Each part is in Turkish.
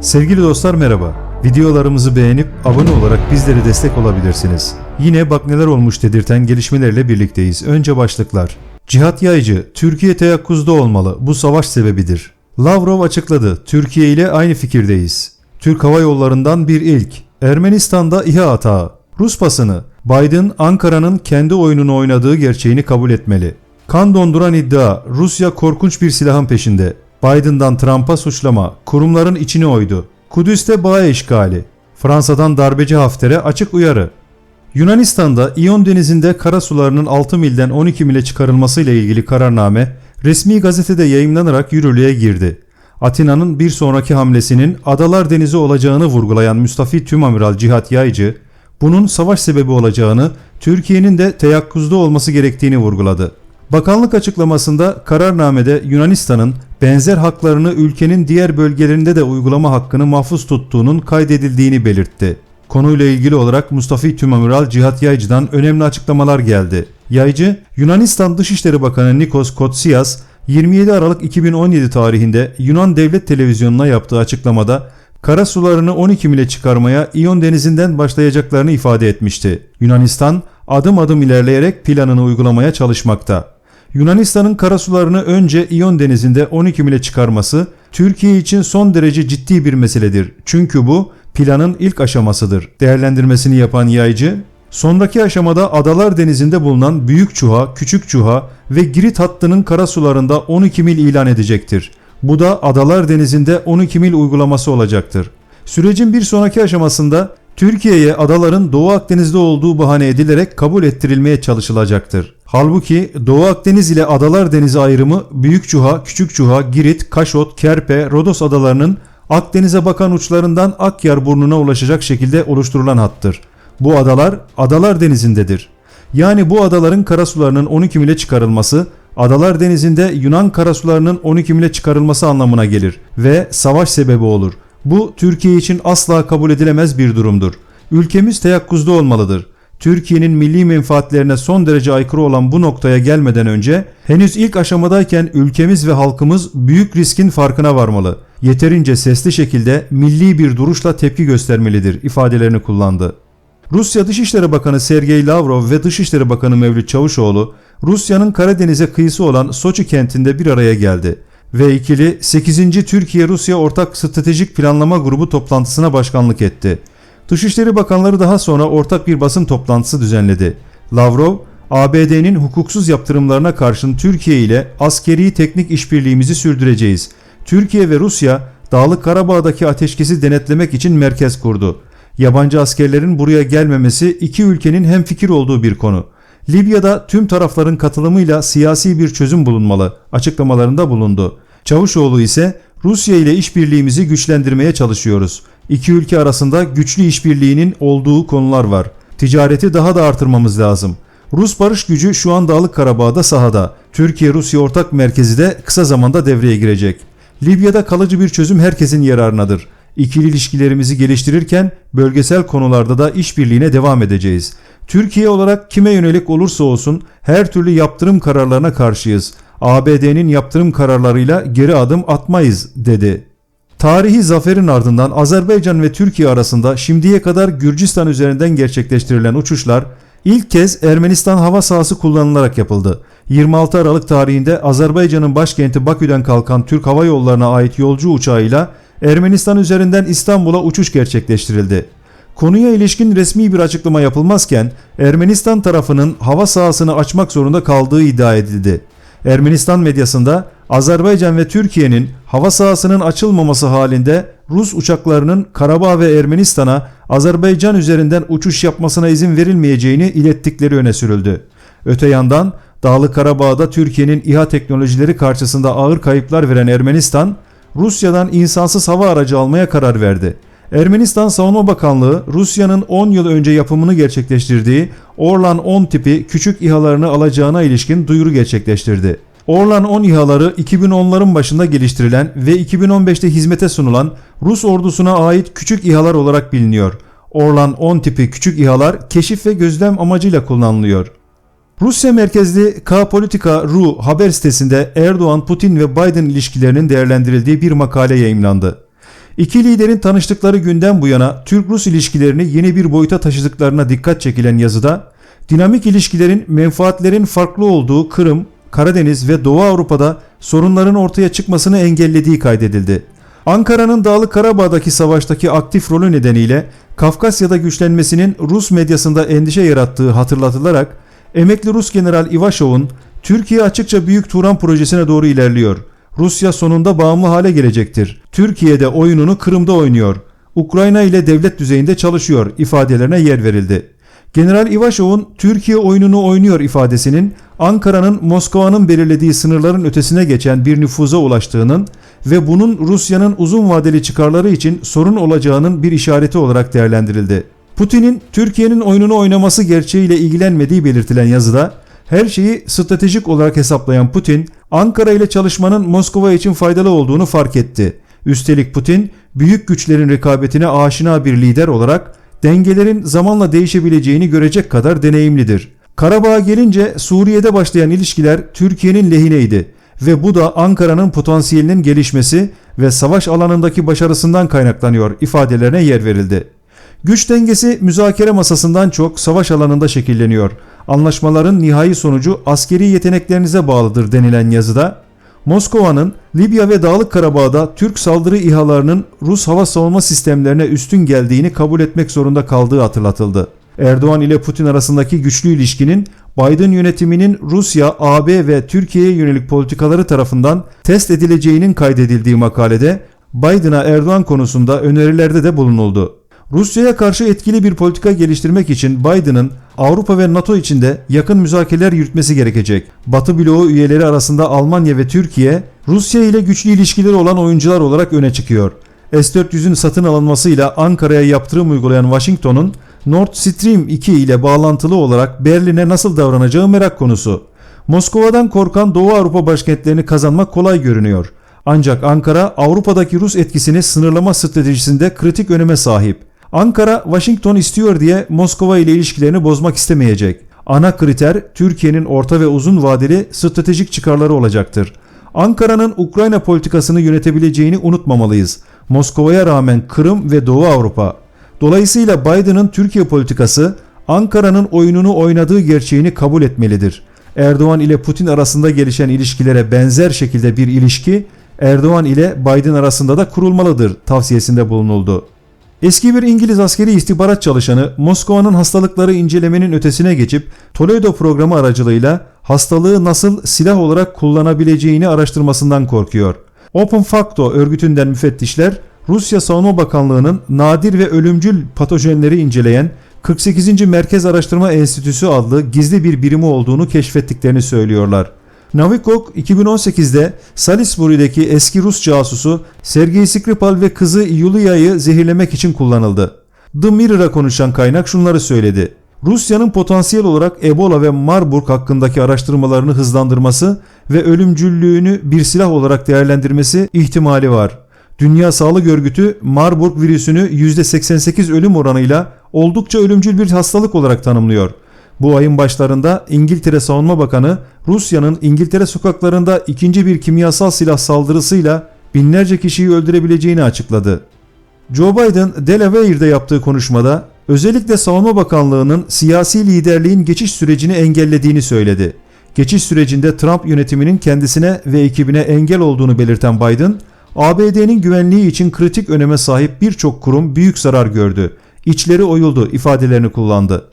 Sevgili dostlar merhaba. Videolarımızı beğenip abone olarak bizlere destek olabilirsiniz. Yine bak neler olmuş dedirten gelişmelerle birlikteyiz. Önce başlıklar. Cihat Yaycı, Türkiye teyakkuzda olmalı. Bu savaş sebebidir. Lavrov açıkladı. Türkiye ile aynı fikirdeyiz. Türk Hava Yolları'ndan bir ilk. Ermenistan'da İHA atağı. Rus basını. Biden, Ankara'nın kendi oyununu oynadığı gerçeğini kabul etmeli. Kan donduran iddia. Rusya korkunç bir silahın peşinde. Biden'dan Trump'a suçlama. Kurumların içini oydu. Kudüs'te bağ işgali. Fransa'dan darbeci Hafter'e açık uyarı. Yunanistan'da İyon denizinde kara sularının 6 milden 12 mile çıkarılmasıyla ilgili kararname resmi gazetede yayımlanarak yürürlüğe girdi. Atina'nın bir sonraki hamlesinin Adalar Denizi olacağını vurgulayan Müstafi Tümamiral Cihat Yaycı, bunun savaş sebebi olacağını, Türkiye'nin de teyakkuzda olması gerektiğini vurguladı. Bakanlık açıklamasında kararnamede Yunanistan'ın benzer haklarını ülkenin diğer bölgelerinde de uygulama hakkını mahfuz tuttuğunun kaydedildiğini belirtti. Konuyla ilgili olarak Mustafi Tümamiral Cihat Yaycı'dan önemli açıklamalar geldi. Yaycı, Yunanistan Dışişleri Bakanı Nikos Kotsias, 27 Aralık 2017 tarihinde Yunan Devlet Televizyonu'na yaptığı açıklamada kara sularını 12 mile çıkarmaya İyon denizinden başlayacaklarını ifade etmişti. Yunanistan adım adım ilerleyerek planını uygulamaya çalışmakta. Yunanistan'ın karasularını önce İyon denizinde 12 mile çıkarması Türkiye için son derece ciddi bir meseledir. Çünkü bu planın ilk aşamasıdır. Değerlendirmesini yapan yaycı, sonraki aşamada Adalar Denizi'nde bulunan Büyük Çuha, Küçük Çuha ve Girit hattının karasularında 12 mil ilan edecektir. Bu da Adalar Denizi'nde 12 mil uygulaması olacaktır. Sürecin bir sonraki aşamasında Türkiye'ye adaların Doğu Akdeniz'de olduğu bahane edilerek kabul ettirilmeye çalışılacaktır. Halbuki Doğu Akdeniz ile Adalar Denizi ayrımı Büyük Çuha, Küçük Çuha, Girit, Kaşot, Kerpe, Rodos adalarının Akdeniz'e bakan uçlarından Akyar burnuna ulaşacak şekilde oluşturulan hattır. Bu adalar Adalar Denizi'ndedir. Yani bu adaların karasularının 12 mile çıkarılması Adalar Denizi'nde Yunan karasularının 12 mile çıkarılması anlamına gelir ve savaş sebebi olur. Bu Türkiye için asla kabul edilemez bir durumdur. Ülkemiz teyakkuzda olmalıdır. Türkiye'nin milli menfaatlerine son derece aykırı olan bu noktaya gelmeden önce henüz ilk aşamadayken ülkemiz ve halkımız büyük riskin farkına varmalı. Yeterince sesli şekilde milli bir duruşla tepki göstermelidir ifadelerini kullandı. Rusya Dışişleri Bakanı Sergey Lavrov ve Dışişleri Bakanı Mevlüt Çavuşoğlu Rusya'nın Karadeniz'e kıyısı olan Soçi kentinde bir araya geldi ve ikili 8. Türkiye-Rusya Ortak Stratejik Planlama Grubu toplantısına başkanlık etti. Dışişleri Bakanları daha sonra ortak bir basın toplantısı düzenledi. Lavrov, ABD'nin hukuksuz yaptırımlarına karşın Türkiye ile askeri teknik işbirliğimizi sürdüreceğiz. Türkiye ve Rusya Dağlık Karabağ'daki ateşkesi denetlemek için merkez kurdu. Yabancı askerlerin buraya gelmemesi iki ülkenin hem fikir olduğu bir konu. Libya'da tüm tarafların katılımıyla siyasi bir çözüm bulunmalı açıklamalarında bulundu. Çavuşoğlu ise Rusya ile işbirliğimizi güçlendirmeye çalışıyoruz. İki ülke arasında güçlü işbirliğinin olduğu konular var. Ticareti daha da artırmamız lazım. Rus barış gücü şu an Dağlık Karabağ'da sahada. Türkiye-Rusya ortak merkezi de kısa zamanda devreye girecek. Libya'da kalıcı bir çözüm herkesin yararınadır. İkili ilişkilerimizi geliştirirken bölgesel konularda da işbirliğine devam edeceğiz. Türkiye olarak kime yönelik olursa olsun her türlü yaptırım kararlarına karşıyız. ABD'nin yaptırım kararlarıyla geri adım atmayız dedi. Tarihi zaferin ardından Azerbaycan ve Türkiye arasında şimdiye kadar Gürcistan üzerinden gerçekleştirilen uçuşlar ilk kez Ermenistan hava sahası kullanılarak yapıldı. 26 Aralık tarihinde Azerbaycan'ın başkenti Bakü'den kalkan Türk Hava Yolları'na ait yolcu uçağıyla Ermenistan üzerinden İstanbul'a uçuş gerçekleştirildi. Konuya ilişkin resmi bir açıklama yapılmazken Ermenistan tarafının hava sahasını açmak zorunda kaldığı iddia edildi. Ermenistan medyasında Azerbaycan ve Türkiye'nin hava sahasının açılmaması halinde Rus uçaklarının Karabağ ve Ermenistan'a Azerbaycan üzerinden uçuş yapmasına izin verilmeyeceğini ilettikleri öne sürüldü. Öte yandan Dağlı Karabağ'da Türkiye'nin İHA teknolojileri karşısında ağır kayıplar veren Ermenistan, Rusya'dan insansız hava aracı almaya karar verdi. Ermenistan Savunma Bakanlığı Rusya'nın 10 yıl önce yapımını gerçekleştirdiği Orlan 10 tipi küçük İHA'larını alacağına ilişkin duyuru gerçekleştirdi. Orlan 10 İHA'ları 2010'ların başında geliştirilen ve 2015'te hizmete sunulan Rus ordusuna ait küçük İHA'lar olarak biliniyor. Orlan 10 tipi küçük İHA'lar keşif ve gözlem amacıyla kullanılıyor. Rusya merkezli K-Politika.ru haber sitesinde Erdoğan, Putin ve Biden ilişkilerinin değerlendirildiği bir makale yayımlandı. İki liderin tanıştıkları günden bu yana Türk-Rus ilişkilerini yeni bir boyuta taşıdıklarına dikkat çekilen yazıda, dinamik ilişkilerin menfaatlerin farklı olduğu Kırım, Karadeniz ve Doğu Avrupa'da sorunların ortaya çıkmasını engellediği kaydedildi. Ankara'nın Dağlık Karabağ'daki savaştaki aktif rolü nedeniyle Kafkasya'da güçlenmesinin Rus medyasında endişe yarattığı hatırlatılarak emekli Rus General Ivashov'un Türkiye açıkça Büyük Turan projesine doğru ilerliyor. Rusya sonunda bağımlı hale gelecektir. Türkiye'de oyununu Kırım'da oynuyor. Ukrayna ile devlet düzeyinde çalışıyor ifadelerine yer verildi. General Ivashov'un Türkiye oyununu oynuyor ifadesinin Ankara'nın Moskova'nın belirlediği sınırların ötesine geçen bir nüfuza ulaştığının ve bunun Rusya'nın uzun vadeli çıkarları için sorun olacağının bir işareti olarak değerlendirildi. Putin'in Türkiye'nin oyununu oynaması gerçeğiyle ilgilenmediği belirtilen yazıda her şeyi stratejik olarak hesaplayan Putin, Ankara ile çalışmanın Moskova için faydalı olduğunu fark etti. Üstelik Putin, büyük güçlerin rekabetine aşina bir lider olarak dengelerin zamanla değişebileceğini görecek kadar deneyimlidir. Karabağ'a gelince Suriye'de başlayan ilişkiler Türkiye'nin lehineydi ve bu da Ankara'nın potansiyelinin gelişmesi ve savaş alanındaki başarısından kaynaklanıyor ifadelerine yer verildi. Güç dengesi müzakere masasından çok savaş alanında şekilleniyor. Anlaşmaların nihai sonucu askeri yeteneklerinize bağlıdır denilen yazıda Moskova'nın Libya ve Dağlık Karabağ'da Türk saldırı İHA'larının Rus hava savunma sistemlerine üstün geldiğini kabul etmek zorunda kaldığı hatırlatıldı. Erdoğan ile Putin arasındaki güçlü ilişkinin Biden yönetiminin Rusya, AB ve Türkiye'ye yönelik politikaları tarafından test edileceğinin kaydedildiği makalede Biden'a Erdoğan konusunda önerilerde de bulunuldu. Rusya'ya karşı etkili bir politika geliştirmek için Biden'ın Avrupa ve NATO içinde yakın müzakereler yürütmesi gerekecek. Batı bloğu üyeleri arasında Almanya ve Türkiye, Rusya ile güçlü ilişkileri olan oyuncular olarak öne çıkıyor. S-400'ün satın alınmasıyla Ankara'ya yaptırım uygulayan Washington'un Nord Stream 2 ile bağlantılı olarak Berlin'e nasıl davranacağı merak konusu. Moskova'dan korkan Doğu Avrupa başkentlerini kazanmak kolay görünüyor. Ancak Ankara Avrupa'daki Rus etkisini sınırlama stratejisinde kritik öneme sahip. Ankara Washington istiyor diye Moskova ile ilişkilerini bozmak istemeyecek. Ana kriter Türkiye'nin orta ve uzun vadeli stratejik çıkarları olacaktır. Ankara'nın Ukrayna politikasını yönetebileceğini unutmamalıyız. Moskova'ya rağmen Kırım ve Doğu Avrupa. Dolayısıyla Biden'ın Türkiye politikası Ankara'nın oyununu oynadığı gerçeğini kabul etmelidir. Erdoğan ile Putin arasında gelişen ilişkilere benzer şekilde bir ilişki Erdoğan ile Biden arasında da kurulmalıdır tavsiyesinde bulunuldu. Eski bir İngiliz askeri istihbarat çalışanı Moskova'nın hastalıkları incelemenin ötesine geçip Toledo programı aracılığıyla hastalığı nasıl silah olarak kullanabileceğini araştırmasından korkuyor. Open Facto örgütünden müfettişler Rusya Savunma Bakanlığı'nın nadir ve ölümcül patojenleri inceleyen 48. Merkez Araştırma Enstitüsü adlı gizli bir birimi olduğunu keşfettiklerini söylüyorlar. Novikov 2018'de Salisbury'deki eski Rus casusu Sergei Skripal ve kızı Yulia'yı zehirlemek için kullanıldı. The Mirror'a konuşan kaynak şunları söyledi. Rusya'nın potansiyel olarak Ebola ve Marburg hakkındaki araştırmalarını hızlandırması ve ölümcüllüğünü bir silah olarak değerlendirmesi ihtimali var. Dünya Sağlık Örgütü Marburg virüsünü %88 ölüm oranıyla oldukça ölümcül bir hastalık olarak tanımlıyor. Bu ayın başlarında İngiltere Savunma Bakanı Rusya'nın İngiltere sokaklarında ikinci bir kimyasal silah saldırısıyla binlerce kişiyi öldürebileceğini açıkladı. Joe Biden Delaware'de yaptığı konuşmada özellikle Savunma Bakanlığı'nın siyasi liderliğin geçiş sürecini engellediğini söyledi. Geçiş sürecinde Trump yönetiminin kendisine ve ekibine engel olduğunu belirten Biden, ABD'nin güvenliği için kritik öneme sahip birçok kurum büyük zarar gördü. İçleri oyuldu ifadelerini kullandı.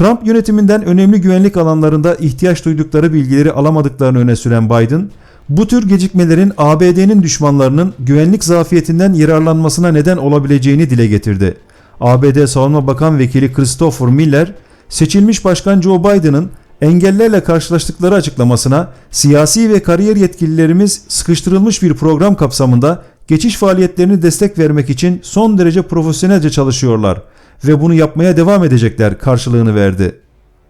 Trump yönetiminden önemli güvenlik alanlarında ihtiyaç duydukları bilgileri alamadıklarını öne süren Biden, bu tür gecikmelerin ABD'nin düşmanlarının güvenlik zafiyetinden yararlanmasına neden olabileceğini dile getirdi. ABD Savunma Bakan Vekili Christopher Miller, seçilmiş Başkan Joe Biden'ın engellerle karşılaştıkları açıklamasına siyasi ve kariyer yetkililerimiz sıkıştırılmış bir program kapsamında geçiş faaliyetlerini destek vermek için son derece profesyonelce çalışıyorlar ve bunu yapmaya devam edecekler karşılığını verdi.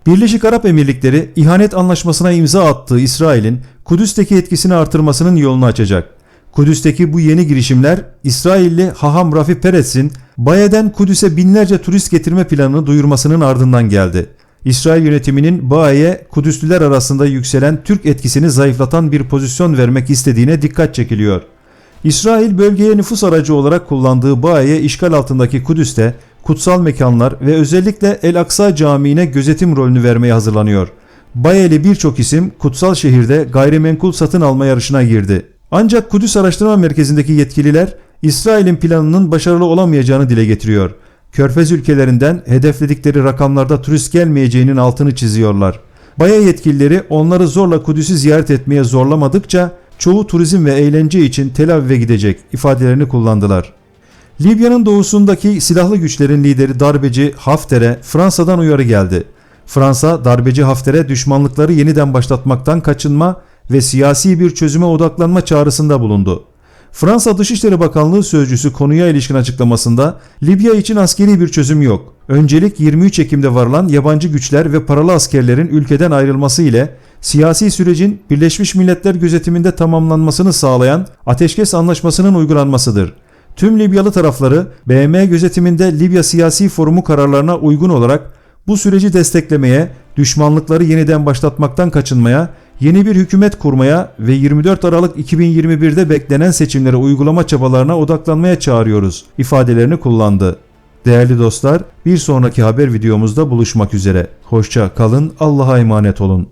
Birleşik Arap Emirlikleri ihanet anlaşmasına imza attığı İsrail'in Kudüs'teki etkisini artırmasının yolunu açacak. Kudüs'teki bu yeni girişimler İsrailli Haham Rafi Peres'in Baye'den Kudüs'e binlerce turist getirme planını duyurmasının ardından geldi. İsrail yönetiminin Baye'ye Kudüslüler arasında yükselen Türk etkisini zayıflatan bir pozisyon vermek istediğine dikkat çekiliyor. İsrail bölgeye nüfus aracı olarak kullandığı Baa'ya işgal altındaki Kudüs'te kutsal mekanlar ve özellikle El Aksa Camii'ne gözetim rolünü vermeye hazırlanıyor. Bayeli birçok isim kutsal şehirde gayrimenkul satın alma yarışına girdi. Ancak Kudüs Araştırma Merkezi'ndeki yetkililer İsrail'in planının başarılı olamayacağını dile getiriyor. Körfez ülkelerinden hedefledikleri rakamlarda turist gelmeyeceğinin altını çiziyorlar. Baya yetkilileri onları zorla Kudüs'ü ziyaret etmeye zorlamadıkça çoğu turizm ve eğlence için Tel Aviv'e gidecek ifadelerini kullandılar. Libya'nın doğusundaki silahlı güçlerin lideri darbeci Hafter'e Fransa'dan uyarı geldi. Fransa darbeci Hafter'e düşmanlıkları yeniden başlatmaktan kaçınma ve siyasi bir çözüme odaklanma çağrısında bulundu. Fransa Dışişleri Bakanlığı sözcüsü konuya ilişkin açıklamasında Libya için askeri bir çözüm yok. Öncelik 23 Ekim'de varılan yabancı güçler ve paralı askerlerin ülkeden ayrılması ile siyasi sürecin Birleşmiş Milletler gözetiminde tamamlanmasını sağlayan ateşkes anlaşmasının uygulanmasıdır. Tüm Libyalı tarafları BM gözetiminde Libya Siyasi Forumu kararlarına uygun olarak bu süreci desteklemeye, düşmanlıkları yeniden başlatmaktan kaçınmaya, yeni bir hükümet kurmaya ve 24 Aralık 2021'de beklenen seçimlere uygulama çabalarına odaklanmaya çağırıyoruz ifadelerini kullandı. Değerli dostlar, bir sonraki haber videomuzda buluşmak üzere. Hoşça kalın, Allah'a emanet olun.